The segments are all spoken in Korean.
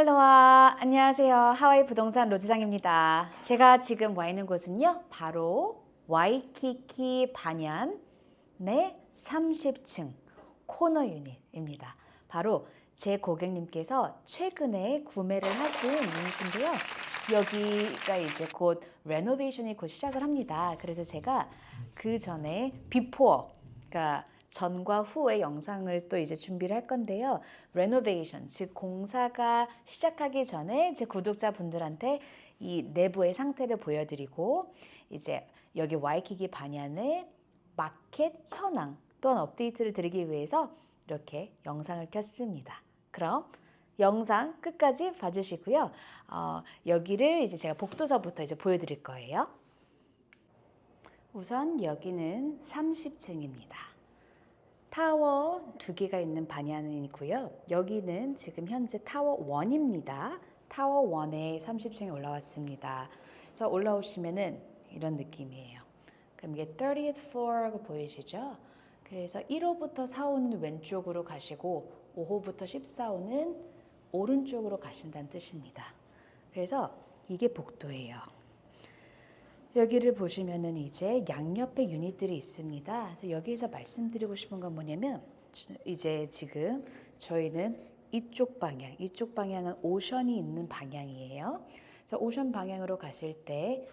알로하 안녕하세요. 하와이 부동산 로지상입니다. 제가 지금 와 있는 곳은요 바로 와이키키 반얀 내 30층 코너 유닛입니다. 바로 제 고객님께서 최근에 구매를 하신 유닛인데요. 여기가 이제 곧 레노베이션이 곧 시작을 합니다. 그래서 제가 그 전에 비포 그러니까 전과 후의 영상을 또 이제 준비를 할 건데요. 레노베이션, 즉 공사가 시작하기 전에 제 구독자분들한테 이 내부의 상태를 보여드리고 이제 여기 와이키키 반얀의 마켓 현황 또한 업데이트를 드리기 위해서 이렇게 영상을 켰습니다. 그럼 영상 끝까지 봐주시고요. 어, 여기를 이제 제가 복도서부터 이제 보여드릴 거예요. 우선 여기는 30층입니다. 타워 두 개가 있는 반얀이고요. 여기는 지금 현재 타워 1입니다. 타워 1에 30층에 올라왔습니다. 그래서 올라오시면은 이런 느낌이에요. 그럼 이게 30th floor라고 보이시죠? 그래서 1호부터 4호는 왼쪽으로 가시고 5호부터 14호는 오른쪽으로 가신다는 뜻입니다. 그래서 이게 복도예요. 여기를 보시면은 이제 양옆에 유닛들이 있습니다. 그래서 여기에서 말씀드리고 싶은 건 뭐냐면 이제 지금 저희는 이쪽 방향, 이쪽 방향은 오션이 있는 방향이에요. 그래서 오션 방향으로 가실 때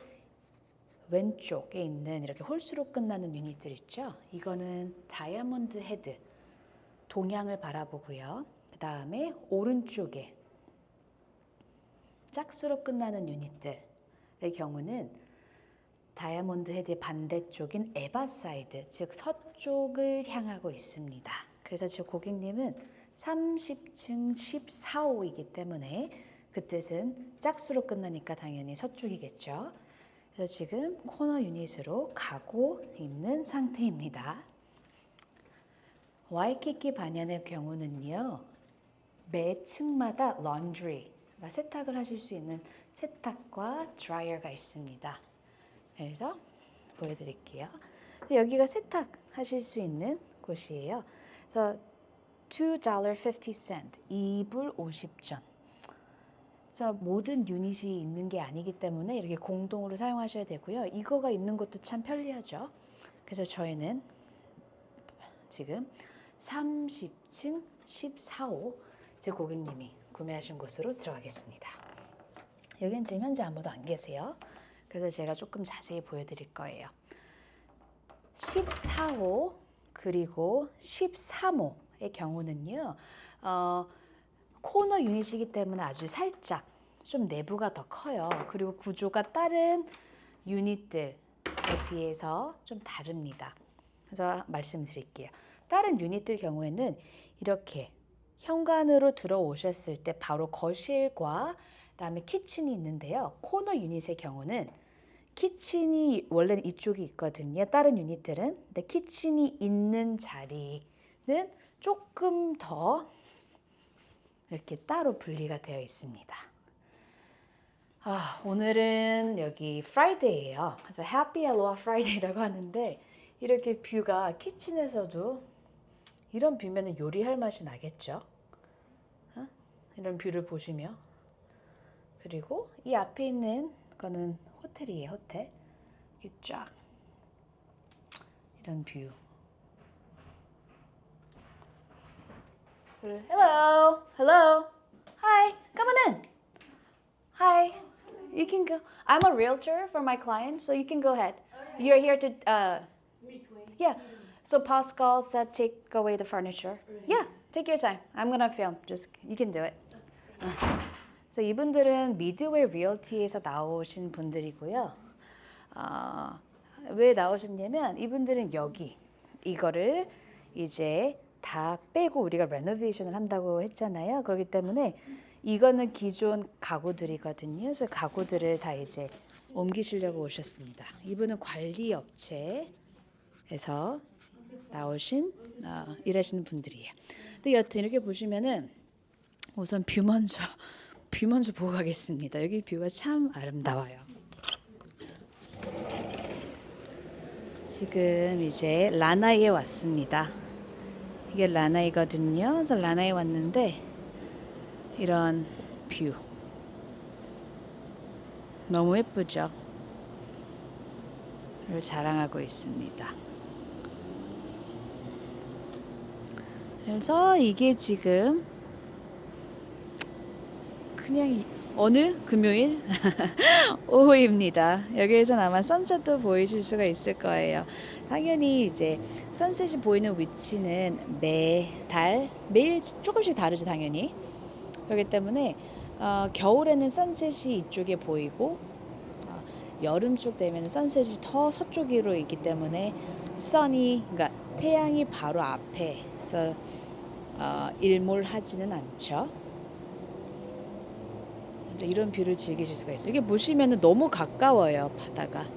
왼쪽에 있는 이렇게 홀수로 끝나는 유닛들 있죠. 이거는 다이아몬드 헤드 동향을 바라보고요. 그 다음에 오른쪽에 짝수로 끝나는 유닛들의 경우는 다이아몬드 헤드의 반대쪽인 에바사이드, 즉 서쪽을 향하고 있습니다. 그래서 제 고객님은 30층 14호이기 때문에 그 뜻은 짝수로 끝나니까 당연히 서쪽이겠죠. 그래서 지금 코너 유닛으로 가고 있는 상태입니다. 와이키키 반얀의 경우는요. 매 층마다 런드리, 세탁을 하실 수 있는 세탁과 드라이어가 있습니다. 그래서 보여드릴게요. 여기가 세탁하실 수 있는 곳이에요. 그래서 $2.50, 2불 50전. 그래서 모든 유닛이 있는 게 아니기 때문에 이렇게 공동으로 사용하셔야 되고요. 이거가 있는 것도 참 편리하죠. 그래서 저희는 지금 30층 14호 제 고객님이 구매하신 곳으로 들어가겠습니다. 여긴 지금 현재 아무도 안 계세요. 그래서 제가 조금 자세히 보여드릴 거예요. 14호 그리고 13호의 경우는요. 어, 코너 유닛이기 때문에 아주 살짝 좀 내부가 더 커요. 그리고 구조가 다른 유닛들에 비해서 좀 다릅니다. 그래서 말씀드릴게요. 다른 유닛들 경우에는 이렇게 현관으로 들어오셨을 때 바로 거실과 그다음에 키친이 있는데요. 코너 유닛의 경우는 키친이 원래는 이쪽이 있거든요. 다른 유닛들은 근데 키친이 있는 자리는 조금 더 이렇게 따로 분리가 되어 있습니다. 아, 오늘은 여기 프라이데이예요. 그래서 해피 알로하 프라이데이라고 하는데 이렇게 뷰가 키친에서도 이런 뷰면은 요리할 맛이 나겠죠. 어? 이런 뷰를 보시며 그리고 이 앞에 있는 거는 호텔이에요, 호텔. 이렇게 쫙 이런 뷰. Hello, hello, hi, come on in. Hi, you can go. I'm a realtor for my client, so you can go ahead. You're here to, uh, yeah. So Pascal said take away the furniture. Yeah, take your time. I'm gonna film. Just you can do it. 그래서 이분들은 미드웨이 리얼티에서 나오신 분들이고요. 어, 왜 나오셨냐면 이분들은 여기 이거를 이제 다 빼고 우리가 레노베이션을 한다고 했잖아요. 그렇기 때문에 이거는 기존 가구들이거든요. 그래서 가구들을 다 이제 옮기시려고 오셨습니다. 이분은 관리 업체에서 나오신 어, 일하시는 분들이에요. 근데 여튼 이렇게 보시면은 우선 뷰 먼저 뷰 먼저 보고 가겠습니다. 여기 뷰가 참 아름다워요. 지금 이제 라나이에 왔습니다. 이게 라나이거든요. 그래서 라나이에 왔는데 이런 뷰. 너무 예쁘죠? 를 자랑하고 있습니다. 그래서 이게 지금 그냥 이- 어느 금요일 오후입니다. 여기에선 아마 선셋도 보이실 수가 있을 거예요. 당연히 이제 선셋이 보이는 위치는 매달 매일 조금씩 다르죠 당연히. 그렇기 때문에 어, 겨울에는 선셋이 이쪽에 보이고 어, 여름 쪽 되면 선셋이 더 서쪽으로 있기 때문에 선이 그러니까 태양이 바로 앞에서 어, 일몰하지는 않죠. 이제 이런 뷰를 즐기실 수가 있어요. 이게 보시면은 너무 가까워요 바다가.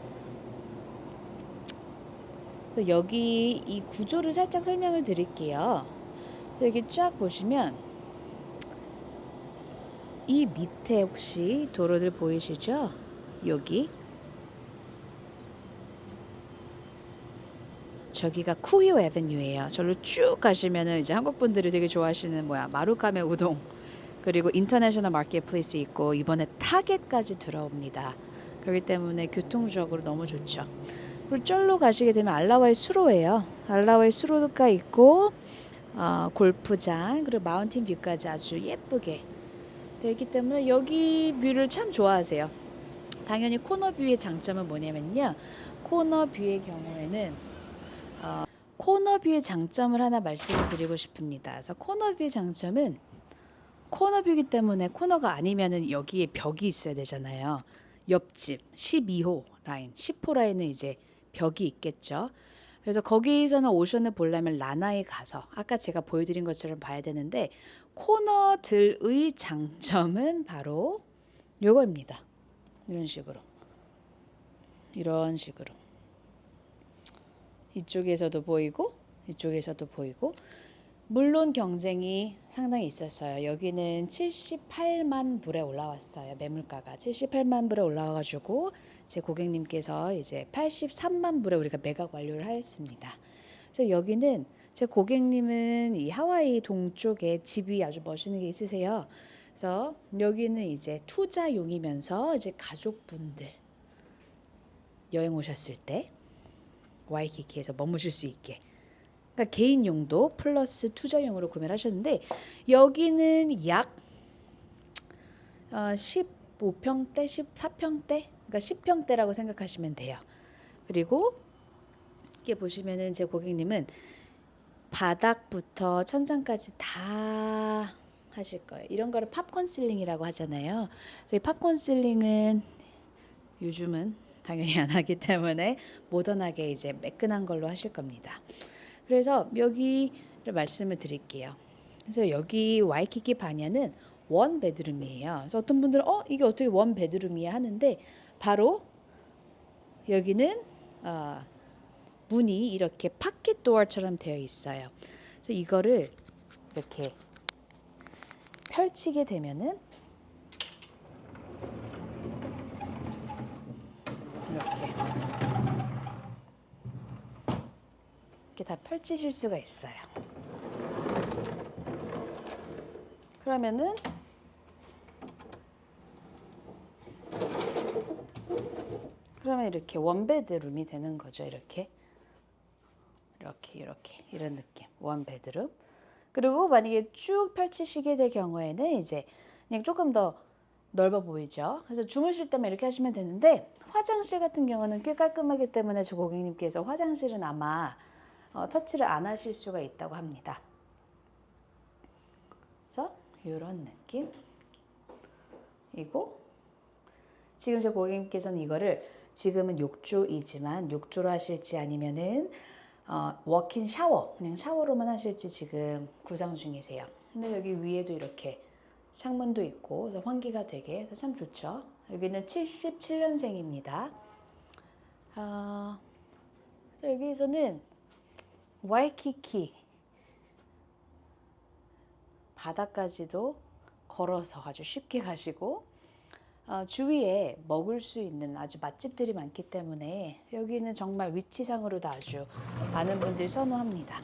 그래서 여기 이 구조를 살짝 설명을 드릴게요. 그래서 여기 쫙 보시면 이 밑에 혹시 도로들 보이시죠? 여기 저기가 쿠히오 에베뉴예요. 절로 쭉 가시면은 이제 한국 분들이 되게 좋아하시는 뭐야 마루카메 우동 그리고 인터내셔널 마켓플레이스 있고 이번에 타겟까지 들어옵니다. 그렇기 때문에 교통적으로 너무 좋죠. 그리고 쩔로 가시게 되면 알라와이 수로예요. 알라와이 수로가 있고 어, 골프장 그리고 마운틴 뷰까지 아주 예쁘게 되어 있기 때문에 여기 뷰를 참 좋아하세요. 당연히 코너 뷰의 장점은 뭐냐면요. 코너 뷰의 경우에는 어, 코너 뷰의 장점을 하나 말씀을 드리고 싶습니다. 그래서 코너 뷰의 장점은 코너 뷰이기 때문에 코너가 아니면은 여기에 벽이 있어야 되잖아요. 옆집 12호 라인, 10호 라인은 이제 벽이 있겠죠. 그래서 거기서는 오션을 보려면 라나에 가서 아까 제가 보여드린 것처럼 봐야 되는데 코너들의 장점은 바로 요거입니다. 이런 식으로 이런 식으로 이쪽에서도 보이고 이쪽에서도 보이고 물론 경쟁이 상당히 있었어요. 여기는 78만 불에 올라왔어요. 매물가가 78만 불에 올라와가지고 제 고객님께서 이제 83만 불에 우리가 매각 완료를 하였습니다. 그래서 여기는 제 고객님은 이 하와이 동쪽에 집이 아주 멋있는 게 있으세요. 그래서 여기는 이제 투자용이면서 이제 가족분들 여행 오셨을 때 와이키키에서 머무실 수 있게 그러니까 개인 용도 플러스 투자용으로 구매를 하셨는데 여기는 약 어, 15평대, 14평대, 그러니까 10평대라고 생각하시면 돼요. 그리고 이게 보시면은 제 고객님은 바닥부터 천장까지 다 하실 거예요. 이런 거를 팝콘 실링이라고 하잖아요. 이 팝콘 실링은 요즘은 당연히 안 하기 때문에 모던하게 이제 매끈한 걸로 하실 겁니다. 그래서 여기를 말씀을 드릴게요. 그래서 여기 와이키키 바냐는 원 베드룸이에요. 그래서 어떤 분들은 어 이게 어떻게 원 베드룸이야 하는데 바로 여기는 어, 문이 이렇게 파켓 도어처럼 되어 있어요. 그래서 이거를 이렇게 펼치게 되면은 이렇게 이렇게 다 펼치실 수가 있어요. 그러면은 그러면 이렇게 원베드 룸이 되는 거죠. 이렇게 이렇게 이렇게 이런 느낌 원베드 룸. 그리고 만약에 쭉 펼치시게 될 경우에는 이제 그냥 조금 더 넓어 보이죠. 그래서 주무실 때만 이렇게 하시면 되는데 화장실 같은 경우는 꽤 깔끔하기 때문에 저 고객님께서 화장실은 아마 어, 터치를 안 하실 수가 있다고 합니다. 그래서 이런 느낌이고 지금 제 고객님께서는 이거를 지금은 욕조이지만 욕조로 하실지 아니면은 어, 워킹 샤워 그냥 샤워로만 하실지 지금 구상 중이세요. 근데 여기 위에도 이렇게 창문도 있고 그래서 환기가 되게 해서 참 좋죠. 여기는 77년생입니다. 아, 여기서는 와이키키 바다까지도 걸어서 아주 쉽게 가시고 어, 주위에 먹을 수 있는 아주 맛집들이 많기 때문에 여기는 정말 위치상으로도 아주 많은 분들이 선호합니다.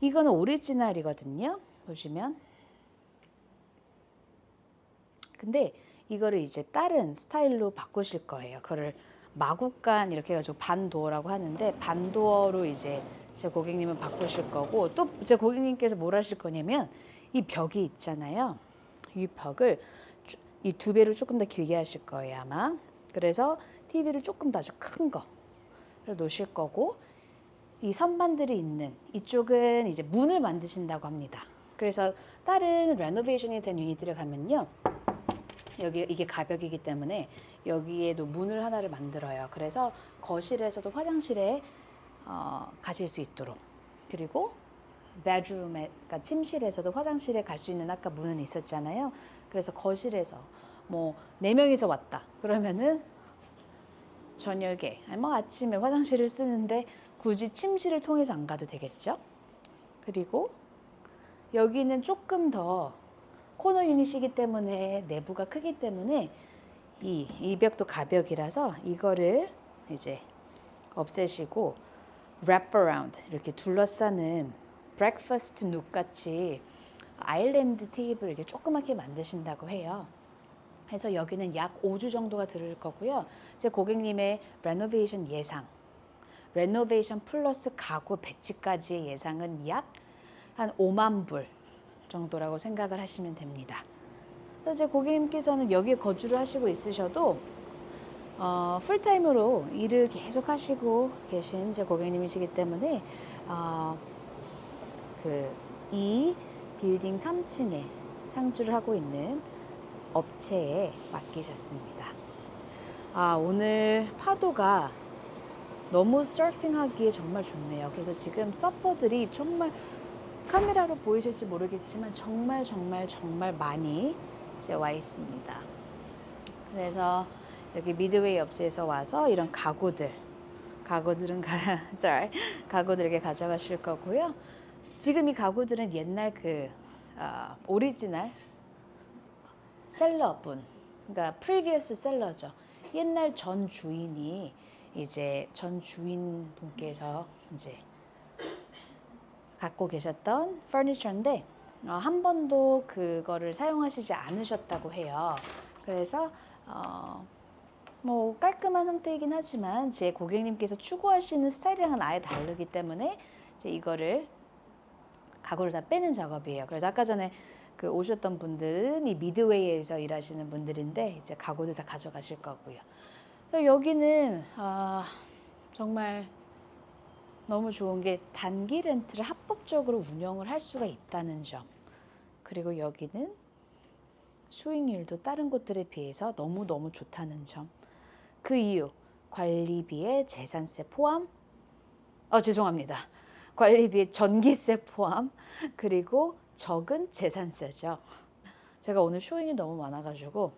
이거는 오리지널이거든요. 보시면 근데 이거를 이제 다른 스타일로 바꾸실 거예요. 그거를 마구간 이렇게 해가지고 반도어라고 하는데 반도어로 이제 제 고객님은 바꾸실 거고 또 제 고객님께서 뭘 하실 거냐면 이 벽이 있잖아요. 이 벽을 이 두 배로 조금 더 길게 하실 거예요 아마. 그래서 TV를 조금 더 아주 큰 거를 놓으실 거고 이 선반들이 있는 이쪽은 이제 문을 만드신다고 합니다. 그래서 다른 레노베이션이 된 유닛들을 가면요. 여기 이게 가벽이기 때문에 여기에도 문을 하나를 만들어요. 그래서 거실에서도 화장실에 어, 가실 수 있도록 그리고 bedroom에 그러니까 침실에서도 화장실에 갈 수 있는 아까 문은 있었잖아요. 그래서 거실에서 뭐 네 명이서 왔다 그러면은 저녁에 뭐 아침에 화장실을 쓰는데 굳이 침실을 통해서 안 가도 되겠죠. 그리고 여기는 조금 더 코너 유닛이기 때문에 내부가 크기 때문에 이, 이 벽도 가벽이라서 이거를 이제 없애시고 wraparound 이렇게 둘러싸는 브렉퍼스트 눕 같이 아일랜드 테이블 이렇게 조그맣게 만드신다고 해요. 그래서 여기는 약 5주 정도가 들을 거고요. 제 고객님의 레노베이션 예상, 레노베이션 플러스 가구 배치까지의 예상은 약 한 5만 불 정도라고 생각을 하시면 됩니다. 그래서 제 고객님께서는 여기에 거주를 하시고 있으셔도 어, 풀타임으로 일을 계속 하시고 계신 제 고객님이시기 때문에 어, 그이 빌딩 3층에 상주를 하고 있는 업체에 맡기셨습니다. 아, 오늘 파도가 너무 서핑하기에 정말 좋네요. 그래서 지금 서퍼들이 정말 카메라로 보이실지 모르겠지만 정말 정말 정말 많이 와 있습니다. 그래서 여기 미드웨이 업체에서 와서 이런 가구들, 가구들은 가, sorry, 가구들 이렇게 가져가실 거고요. 지금 이 가구들은 옛날 그 어, 오리지널 셀러분, 그러니까 previous 셀러죠. 옛날 전 주인이 이제 전 주인 분께서 이제 갖고 계셨던 퍼니처인데 어, 한 번도 그거를 사용하시지 않으셨다고 해요. 그래서 어, 뭐 깔끔한 상태이긴 하지만 제 고객님께서 추구하시는 스타일이랑은 아예 다르기 때문에 이제 이거를 가구를 다 빼는 작업이에요. 그래서 아까 전에 그 오셨던 분들은 이 미드웨이에서 일하시는 분들인데 이제 가구들 다 가져가실 거고요. 그래서 여기는 아, 정말 너무 좋은 게 단기 렌트를 합법적으로 운영을 할 수가 있다는 점. 그리고 여기는 수익률도 다른 곳들에 비해서 너무너무 좋다는 점. 그 이유, 관리비에 재산세 포함, 어, 죄송합니다. 관리비에 전기세 포함, 그리고 적은 재산세죠. 제가 오늘 쇼잉이 너무 많아가지고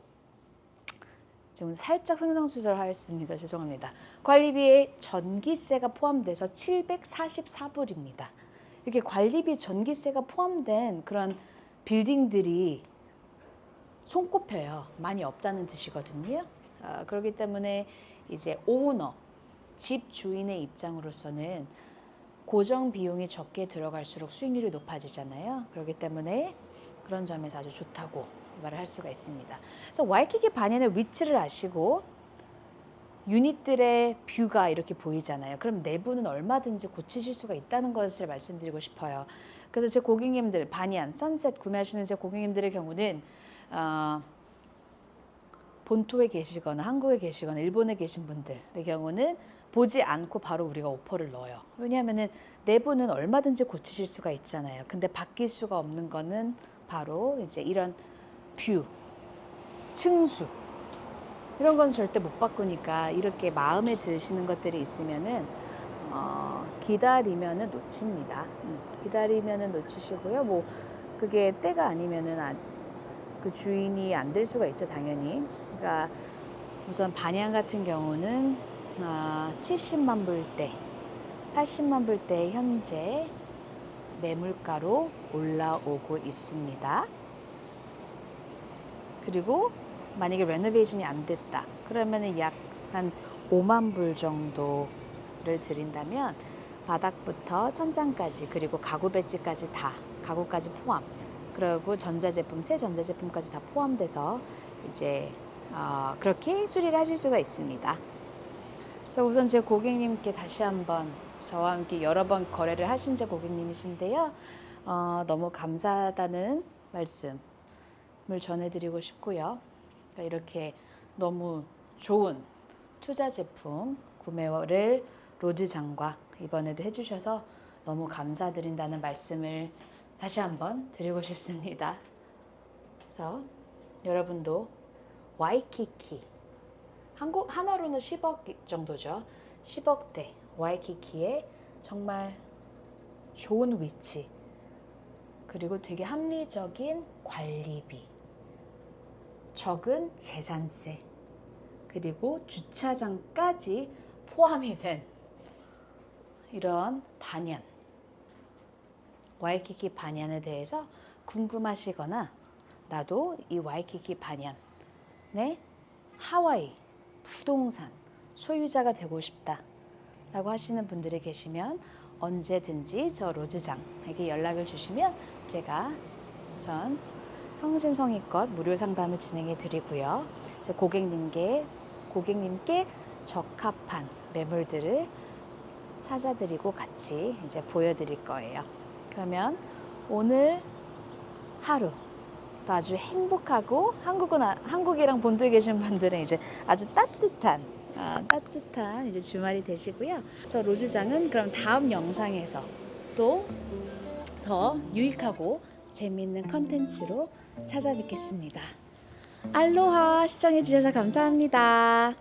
지금 살짝 횡성수설하였습니다. 죄송합니다. 관리비에 전기세가 포함돼서 744불입니다. 이렇게 관리비 전기세가 포함된 그런 빌딩들이 손꼽혀요. 많이 없다는 뜻이거든요. 아, 그렇기 때문에 이제 오너, 집 주인의 입장으로서는 고정 비용이 적게 들어갈수록 수익률이 높아지잖아요. 그렇기 때문에 그런 점에서 아주 좋다고 말을 할 수가 있습니다. 그래서 와이키키 반연의 위치를 아시고 유닛들의 뷰가 이렇게 보이잖아요. 그럼 내부는 얼마든지 고치실 수가 있다는 것을 말씀드리고 싶어요. 그래서 제 고객님들 반얀, 선셋 구매하시는 제 고객님들의 경우는 어, 본토에 계시거나 한국에 계시거나 일본에 계신 분들의 경우는 보지 않고 바로 우리가 오퍼를 넣어요. 왜냐하면은 내부는 얼마든지 고치실 수가 있잖아요. 근데 바뀔 수가 없는 거는 바로 이제 이런 뷰, 층수 이런 건 절대 못 바꾸니까 이렇게 마음에 드시는 것들이 있으면은 어, 기다리면은 놓칩니다. 음, 기다리면은 놓치시고요. 뭐 그게 때가 아니면은 아, 그 주인이 안 될 수가 있죠, 당연히. 그러니까 우선 반향 같은 경우는 아, 70만 불대, 80만 불대 현재 매물가로 올라오고 있습니다. 그리고 만약에 레노베이션이 안 됐다. 그러면은 약 한 5만 불 정도를 드린다면 바닥부터 천장까지 그리고 가구 배치까지 다 가구까지 포함 그리고 전자제품, 새 전자제품까지 다 포함돼서 이제 어, 그렇게 수리를 하실 수가 있습니다. 자, 우선 제 고객님께 다시 한번 저와 함께 여러 번 거래를 하신 제 고객님이신데요. 어, 너무 감사하다는 말씀을 전해드리고 싶고요. 그러니까 이렇게 너무 좋은 투자 제품 구매를 로즈장과 이번에도 해주셔서 너무 감사드린다는 말씀을 다시 한번 드리고 싶습니다. 그래서 여러분도 와이키키. 한국 한화로는 10억 정도죠. 10억대. 와이키키에 정말 좋은 위치. 그리고 되게 합리적인 관리비. 적은 재산세. 그리고 주차장까지 포함이 된 이런 반연 와이키키 반연에 대해서 궁금하시거나 나도 이 와이키키 반연 의 하와이 부동산 소유자가 되고 싶다 라고 하시는 분들이 계시면 언제든지 저 로즈장에게 연락을 주시면 제가 우선 성심성의껏 무료 상담을 진행해 드리고요. 고객님께 고객님께 적합한 매물들을 찾아드리고 같이 이제 보여드릴 거예요. 그러면 오늘 하루 또 아주 행복하고 한국은 아- 한국이랑 본토에 계신 분들은 이제 아주 따뜻한 아, 따뜻한 이제 주말이 되시고요. 저 로즈장은 그럼 다음 영상에서 또 더 유익하고 재미있는 컨텐츠로 찾아뵙겠습니다. 알로하 시청해주셔서 감사합니다.